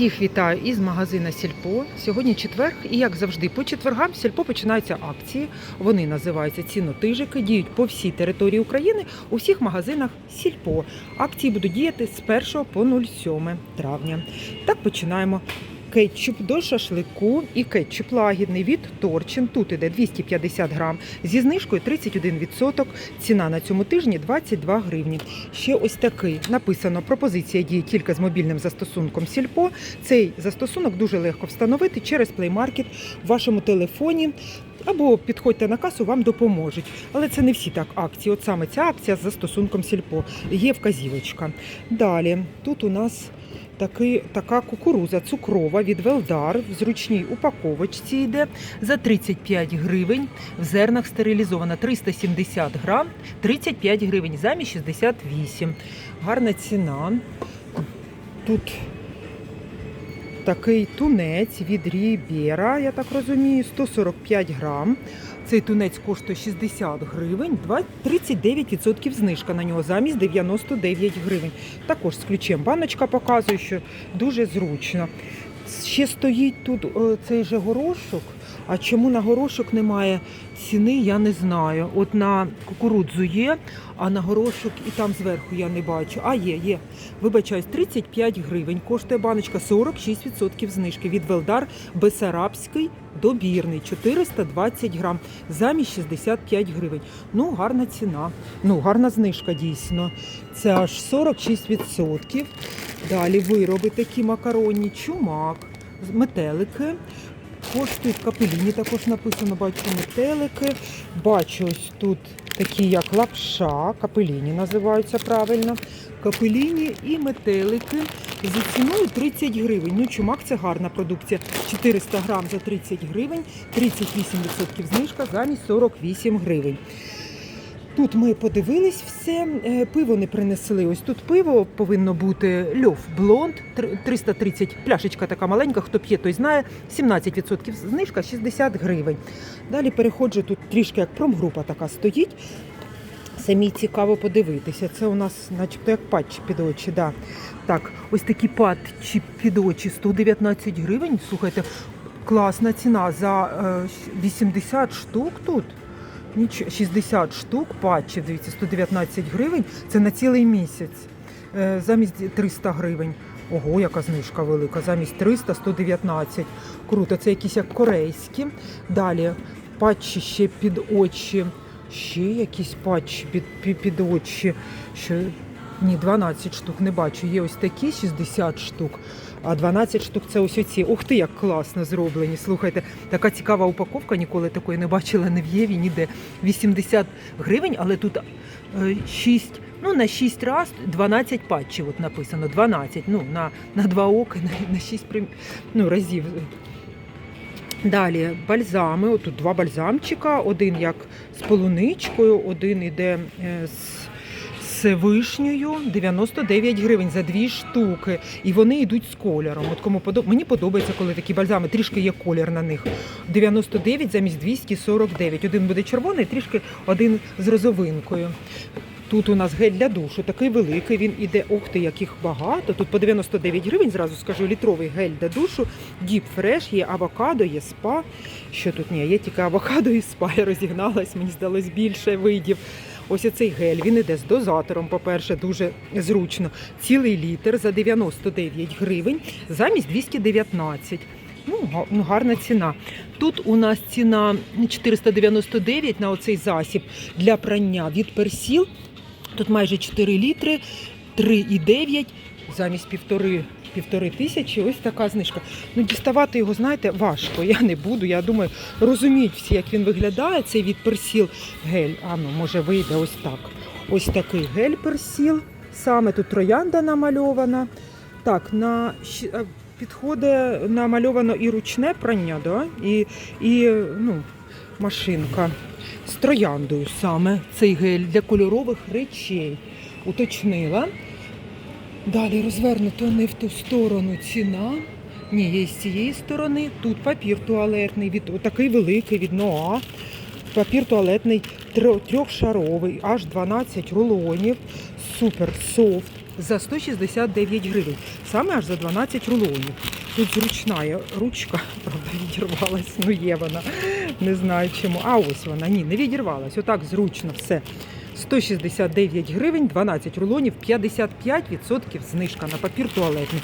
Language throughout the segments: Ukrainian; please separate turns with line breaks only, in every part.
Всіх вітаю із магазина Сільпо. Сьогодні четверг, і як завжди, по четвергам Сільпо починаються акції. Вони називаються цінотижики, діють по всій території України у всіх магазинах Сільпо. Акції будуть діяти з 1 по 07 травня. Так починаємо. Кетчуп до шашлику і кетчуп лагідний від Торчин. Тут іде 250 грам зі знижкою 31%. Ціна на цьому тижні 22 гривні. Ще ось такий написано пропозиція діє тільки з мобільним застосунком Сільпо. Цей застосунок дуже легко встановити через Play Market в вашому телефоні. Або підходьте на касу, вам допоможуть. Але це не всі так акції. От саме ця акція з застосунком Сільпо. Є вказівочка. Далі тут у нас такий, така кукуруза цукрова від Велдар в зручній упаковочці йде за 35 гривень. В зернах стерилізована 370 грам, 35 гривень замість 68. Гарна ціна. Тут такий тунець від Рібєра, я так розумію, 145 грам. Цей тунець коштує 60 гривень, 39% знижка на нього замість 99 гривень. Також з ключем баночка показує, що дуже зручно. Ще стоїть тут е, цей же горошок. А чому на горошок немає ціни, я не знаю. От на кукурудзу є, а на горошок і там зверху я не бачу. А є, є. Вибачаюсь, 35 гривень. Коштує баночка 46% знижки від Велдар Бесарабський добірний 420 грам замість 65 гривень. Ну, гарна ціна. Ну, гарна знижка дійсно. Це аж 46%. Далі вироби такі макаронні, чумак, метелики. Коштують капеліні, також написано, бачу метелики. Бачу ось тут такі, як лапша, капеліні називаються правильно. Капеліні і метелики за ціною 30 гривень. Ну, чумак це гарна продукція. 400 грам за 30 гривень, 38% знижка замість 48 гривень. Тут ми подивились все. Е, Пиво не принесли. Ось тут пиво повинно бути льов блонд, тр- 330, пляшечка така маленька, хто п'є, той знає. 17% знижка, 60 гривень. Далі переходжу, тут трішки як промгрупа така стоїть. Самі цікаво подивитися. Це у нас, начебто, як патчі під очі. Да. Так, ось такі патчі під очі 119 гривень. Слухайте, класна ціна за е, 80 штук тут. Ніч 60 штук патчів, дивіться, 119 гривень. Це на цілий місяць. Е, Замість 300 гривень. Ого, яка знижка велика. Замість 300 119. Круто, це якісь як корейські. Далі патчі ще під очі. Ще якісь патчі під, під, під очі. Що... Ні, 12 штук не бачу. Є ось такі 60 штук, а 12 штук це ось оці. Ух ти, як класно зроблені. Слухайте, така цікава упаковка, ніколи такої не бачила ні в Єві, ніде. 80 гривень, але тут 6, ну на 6 раз 12 патчів от написано. 12, ну на, на 2 ока, на, на 6 прим... ну, разів. Далі бальзами. Отут два бальзамчика, один як з полуничкою, один іде е, з, з вишнею, 99 гривень за дві штуки. І вони йдуть з кольором. От кому подоб... Мені подобається, коли такі бальзами, трішки є колір на них. 99 замість 249. Один буде червоний, трішки один з розовинкою. Тут у нас гель для душу, такий великий. Він іде, ох ти, яких багато. Тут по 99 гривень, зразу скажу, літровий гель для душу. Діп фреш, є авокадо, є спа. Що тут ні? Є тільки авокадо і спа. Я розігналась, мені здалось більше видів. Ось оцей гель, він іде з дозатором, по-перше, дуже зручно. Цілий літр за 99 гривень замість 219. Ну, ну, гарна ціна. Тут у нас ціна 499 на оцей засіб для прання від персіл. Тут майже 4 літри, 3,9 замість півтори, півтори тисячі. Ось така знижка. Ну, діставати його, знаєте, важко. Я не буду. Я думаю, розуміють всі, як він виглядає. Цей від персіл гель. А ну, може, вийде ось так. Ось такий гель персіл. Саме тут троянда намальована. Так, на е, підходить намальовано і ручне прання, да? і, і ну, машинка з трояндою саме цей гель для кольорових речей. Уточнила. Далі розвернуто не в ту сторону ціна. Ні, є з цієї сторони. Тут папір туалетний, від, такий великий від Ноа. Папір туалетний трьохшаровий, аж 12 рулонів. Супер софт. за 169 гривень. Саме аж за 12 рулонів. Тут зручна ручка, правда, відірвалась. Ну є вона. Не знаю чому. А ось вона. Ні, не відірвалась. Отак зручно все. 169 гривень, 12 рулонів, 55% знижка на папір туалетний.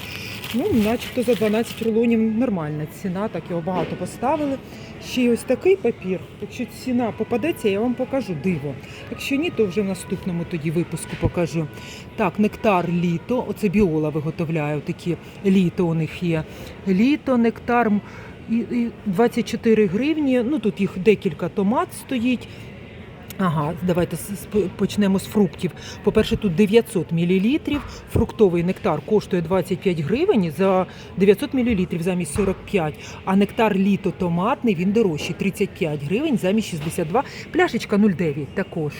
Ну, начебто за 12 рулонів нормальна ціна, так його багато поставили. Ще й ось такий папір. Якщо ціна попадеться, я вам покажу диво. Якщо ні, то вже в наступному тоді випуску покажу. Так, нектар літо. Оце біола виготовляє такі літо у них є. Літо, нектар і, і 24 гривні. Ну тут їх декілька томат стоїть. Ага, давайте почнемо з фруктів. По-перше, тут 900 мл. Фруктовий нектар коштує 25 гривень за 900 мл замість 45. А нектар літо томатний він дорожчий 35 гривень замість 62. Пляшечка 0,9 також.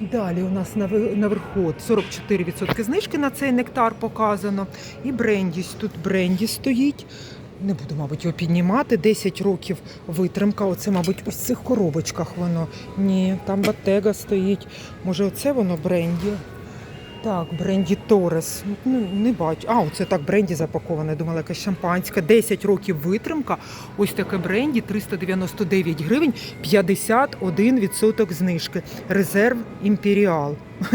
Далі у нас наве- наверху от 44% знижки на цей нектар показано. І брендіс. Тут бренді стоїть. Не буду, мабуть, його піднімати. 10 років витримка. Оце, мабуть, ось в цих коробочках воно. Ні, там батега стоїть. Може, оце воно бренді? Так, бренді Торес. Ну, не бачу. А, оце так бренді запаковане. Думала, якась шампанська. 10 років витримка. Ось таке бренді 399 гривень, 51% знижки. Резерв Імперіал.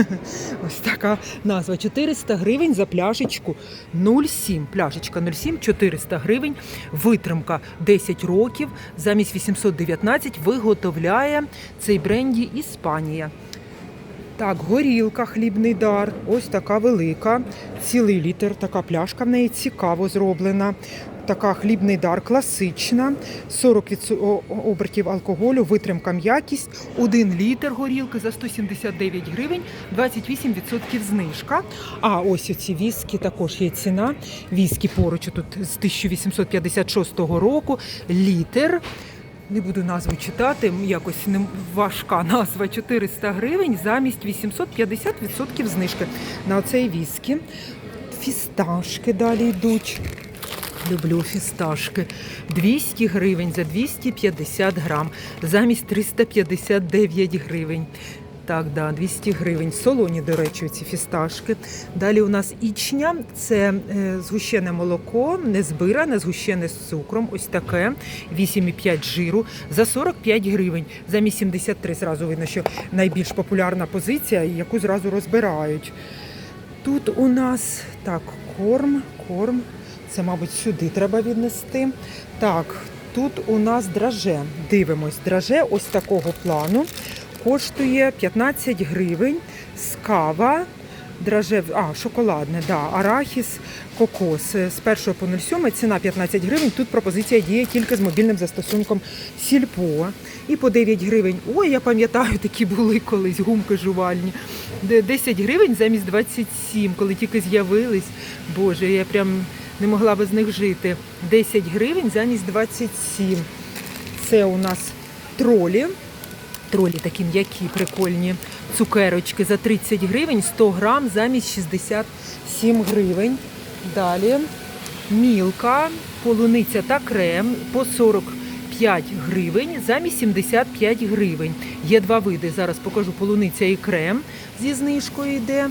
Ось така назва. 400 гривень за пляшечку 0,7. Пляшечка 0,7, 400 гривень. Витримка 10 років. Замість 819 виготовляє цей бренді Іспанія. Так, горілка, хлібний дар. Ось така велика. Цілий літр. Така пляшка в неї цікаво зроблена. Така хлібний дар класична. 40 обертів алкоголю, витримка м'якість. 1 літр горілки за 179 гривень, 28% знижка. А ось оці віскі також є ціна. Віскі поруч тут з 1856 року. Літр. Не буду назву читати, якось не важка назва 400 гривень замість 850% знижки на оцей віскі. Фісташки далі йдуть. Люблю фісташки. 200 гривень за 250 грам, замість 359 гривень. Так, да, 200 гривень. Солоні, до речі, ці фісташки. Далі у нас ічня, це е, згущене молоко, не збиране, згущене з цукром. Ось таке. 8,5 жиру за 45 гривень. Замість 73 зразу видно, що найбільш популярна позиція, яку зразу розбирають. Тут у нас так, корм, корм. Це, мабуть, сюди треба віднести. Так, тут у нас драже. Дивимось, драже ось такого плану. Коштує 15 гривень. З кава, драже, а, шоколадне, да, арахіс, кокос. З 1 по 07 ціна 15 гривень. Тут пропозиція діє тільки з мобільним застосунком Сільпо. І по 9 гривень. Ой, я пам'ятаю, такі були колись гумки жувальні. 10 гривень замість 27, коли тільки з'явились. Боже, я прям не могла без них жити. 10 гривень замість 27. Це у нас тролі. Тролі такі м'які, прикольні. Цукерочки за 30 гривень, 100 грам замість 67 гривень. Далі мілка, полуниця та крем по 45 гривень замість 75 гривень. Є два види. Зараз покажу полуниця і крем зі знижкою йде.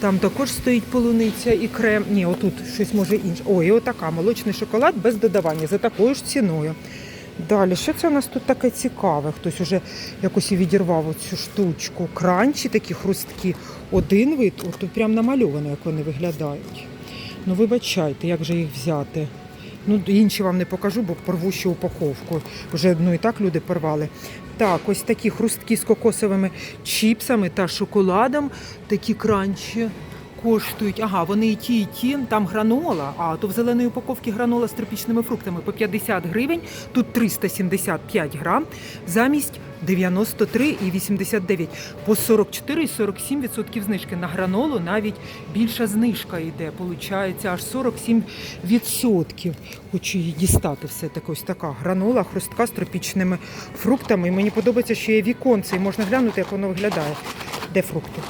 Там також стоїть полуниця і крем. Ні, отут щось може інше. Ой, отака молочний шоколад без додавання за такою ж ціною. Далі, що це у нас тут таке цікаве? Хтось уже якось і відірвав оцю штучку. Кранчі такі хрусткі. Один вид, от тут прям намальовано, як вони виглядають. Ну, вибачайте, як же їх взяти? Ну, інші вам не покажу, бо порву ще упаковку. Вже ну і так люди порвали. Так, ось такі хрусткі з кокосовими чіпсами та шоколадом. Такі кранчі коштують. Ага, вони і ті, і ті. Там гранола, а то в зеленій упаковці гранола з тропічними фруктами по 50 гривень, тут 375 грам, замість 93 і 89. По 44 і 47 відсотків знижки. На гранолу навіть більша знижка йде. Получається аж 47 відсотків. Хочу її дістати все таки ось така гранола, хрустка з тропічними фруктами. І мені подобається, що є віконце, і можна глянути, як воно виглядає. Де фрукти?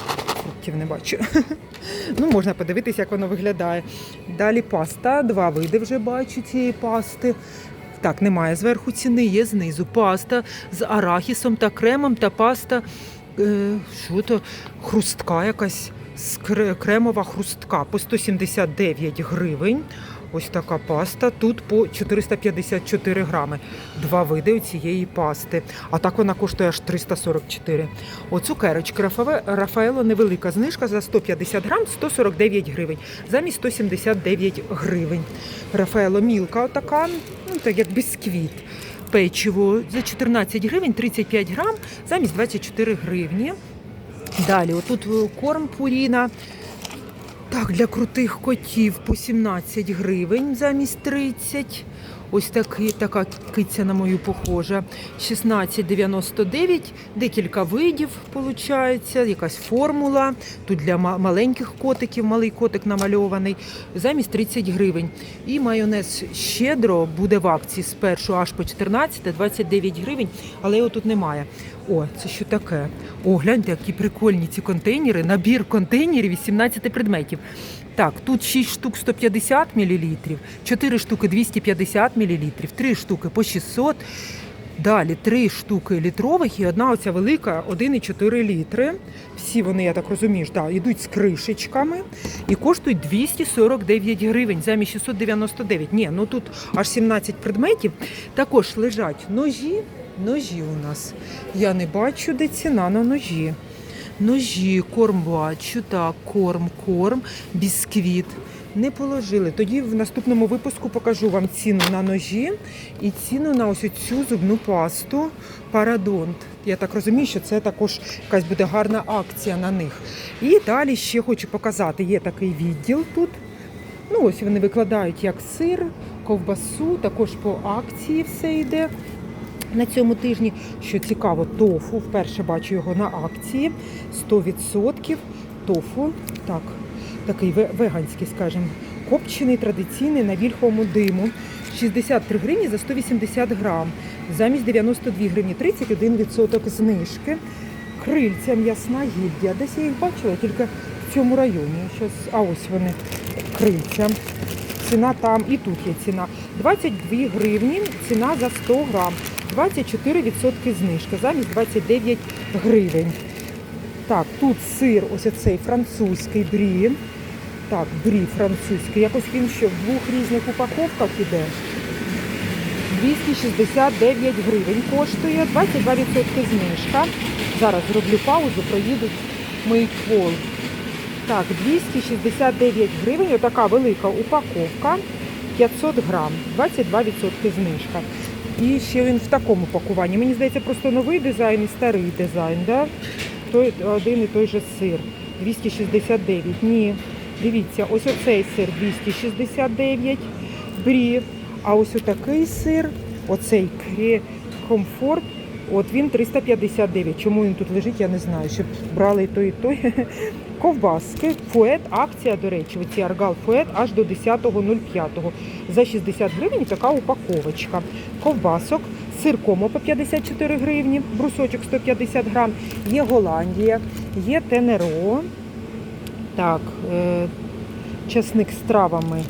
Фруктів не бачу. Ну, можна подивитися, як воно виглядає. Далі паста, два види вже бачу цієї пасти. Так, немає зверху ціни, є знизу. Паста з арахісом та кремом та паста. Е, що то хрустка якась кремова хрустка по 179 гривень. Ось така паста. Тут по 454 грами. Два види цієї пасти. А так вона коштує аж 344. О, цукерочки Рафаело невелика знижка за 150 грам 149 гривень. Замість 179 гривень. Рафаело мілка отака, ну так як бісквіт. Печиво за 14 гривень 35 грам замість 24 гривні. Далі, отут е, корм Пуріна. Так, для крутих котів по 17 гривень замість 30. Ось такий, така киця на мою похожа. 16,99. Декілька видів виходить, якась формула. Тут для маленьких котиків, малий котик намальований, замість 30 гривень. І майонез щедро буде в акції з 1 аж по 14, 29 гривень, але його тут немає. О, це що таке? О, гляньте, які прикольні ці контейнери. Набір контейнерів 18 предметів. Так, тут 6 штук 150 мл, 4 штуки 250 мл, 3 штуки по 600 Далі 3 штуки літрових і одна оця велика 1,4 літри. Всі вони, я так розумію, да, йдуть з кришечками і коштують 249 гривень замість 699. Ні, ну тут аж 17 предметів. Також лежать ножі. Ножі у нас. Я не бачу, де ціна на ножі. Ножі, корм бачу, так, корм, корм, бісквіт. Не положили. Тоді в наступному випуску покажу вам ціну на ножі і ціну на ось цю зубну пасту Парадонт. Я так розумію, що це також якась буде гарна акція на них. І далі ще хочу показати: є такий відділ тут. Ну, ось вони викладають як сир, ковбасу, також по акції все йде. На цьому тижні, що цікаво, тофу. Вперше бачу його на акції. 100% тофу. Так, такий веганський, скажімо, копчений, традиційний на вільховому диму. 63 гривні за 180 грам. Замість 92 гривні 31% знижки. Крильця м'ясна гільдія. Десь я їх бачила, тільки в цьому районі. Щас, а ось вони, крильця. Ціна там і тут є ціна. 22 гривні, ціна за 100 грам. 24% знижка, замість 29 гривень. Так, тут сир, ось оцей французький брі. Так, брі французький. Якось він ще в двох різних упаковках іде. 269 гривень коштує, 22% знижка. Зараз зроблю паузу, проїдуть мої пол. Так, 269 гривень, отака велика упаковка, 500 грам, 22% знижка. І ще він в такому пакуванні. Мені здається, просто новий дизайн і старий дизайн, да? Той, один і той же сир. 269. Ні. Дивіться, ось оцей сир 269 брі. А ось отакий сир, оцей комфорт, от він 359. Чому він тут лежить, я не знаю. Щоб брали і той, і той. Ковбаски, фует, акція, до речі, оці аргал фует аж до 10.05. За 60 гривень така упаковочка. Ковбасок, сир комо по 54 гривні, брусочок 150 грам, є Голландія, є Тенеро. Так, е, часник з травами.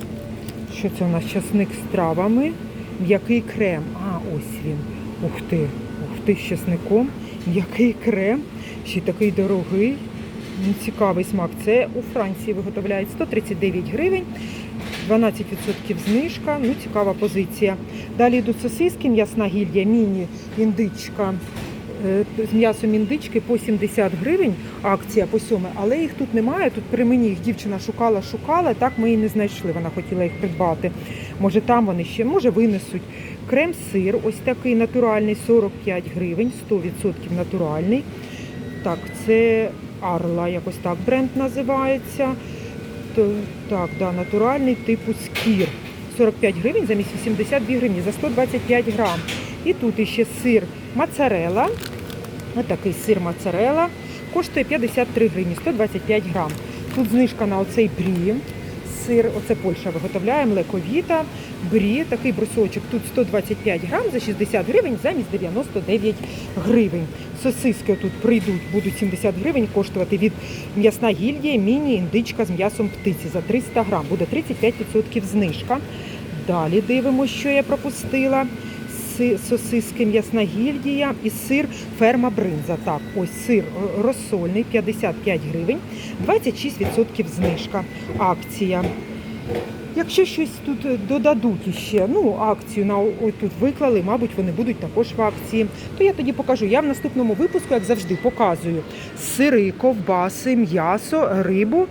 Що це у нас? Часник з травами. М'який крем. А, ось він. Ух ти, ух ти, з часником. М'який крем. Ще такий дорогий. Цікавий смак. Це у Франції виготовляють 139 гривень. 12% знижка, ну цікава позиція. Далі йдуть сосиски, м'ясна гільдія, міні, індичка е, з м'ясом індички по 70 гривень, акція по 7, але їх тут немає. Тут при мені їх дівчина шукала, шукала, так ми і не знайшли. Вона хотіла їх придбати. Може там вони ще, може винесуть. Крем-сир, ось такий натуральний, 45 гривень, 100% натуральний. Так, це Арла, якось так бренд називається. Так, да, натуральний типу скір. 45 гривень замість 82 гривні за 125 грам. І тут іще сир моцарела. Отакий сир моцарела. Коштує 53 гривні, 125 грам. Тут знижка на оцей брі. Сир, оце Польща виготовляє, млековіта, брі, такий брусочок. Тут 125 грам за 60 гривень замість 99 гривень. Сосиски тут прийдуть, будуть 70 гривень коштувати від м'ясна гільдія, міні-індичка з м'ясом птиці за 300 грам. Буде 35% знижка. Далі дивимося, що я пропустила. сосиски м'ясна гільдія і сир ферма бринза. Так, ось сир е, розсольний 55 гривень, 26% знижка. Акція. Якщо щось тут е, додадуть іще, ну акцію на ой, тут виклали, мабуть, вони будуть також в акції. То я тоді покажу. Я в наступному випуску, як завжди, показую сири, ковбаси, м'ясо, рибу.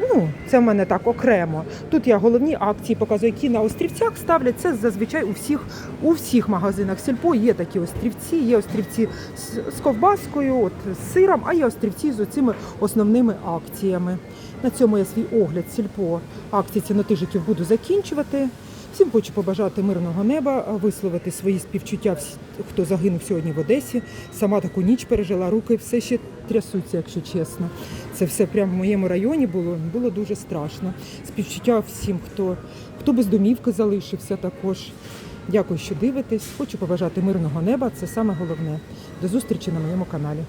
Ну, це в мене так окремо. Тут я головні акції показую, які на острівцях ставлять. Це зазвичай у всіх у всіх магазинах сільпо є такі острівці. Є острівці з, ковбаскою, от з сиром, а є острівці з оцими основними акціями. На цьому я свій огляд сільпо акції цінотижиків буду закінчувати. Всім хочу побажати мирного неба, висловити свої співчуття, хто загинув сьогодні в Одесі. Сама таку ніч пережила, руки все ще трясуться, якщо чесно. Це все прямо в моєму районі було. Було дуже страшно. Співчуття всім, хто, хто без домівки залишився також. Дякую, що дивитесь. Хочу побажати мирного неба. Це саме головне. До зустрічі на моєму каналі.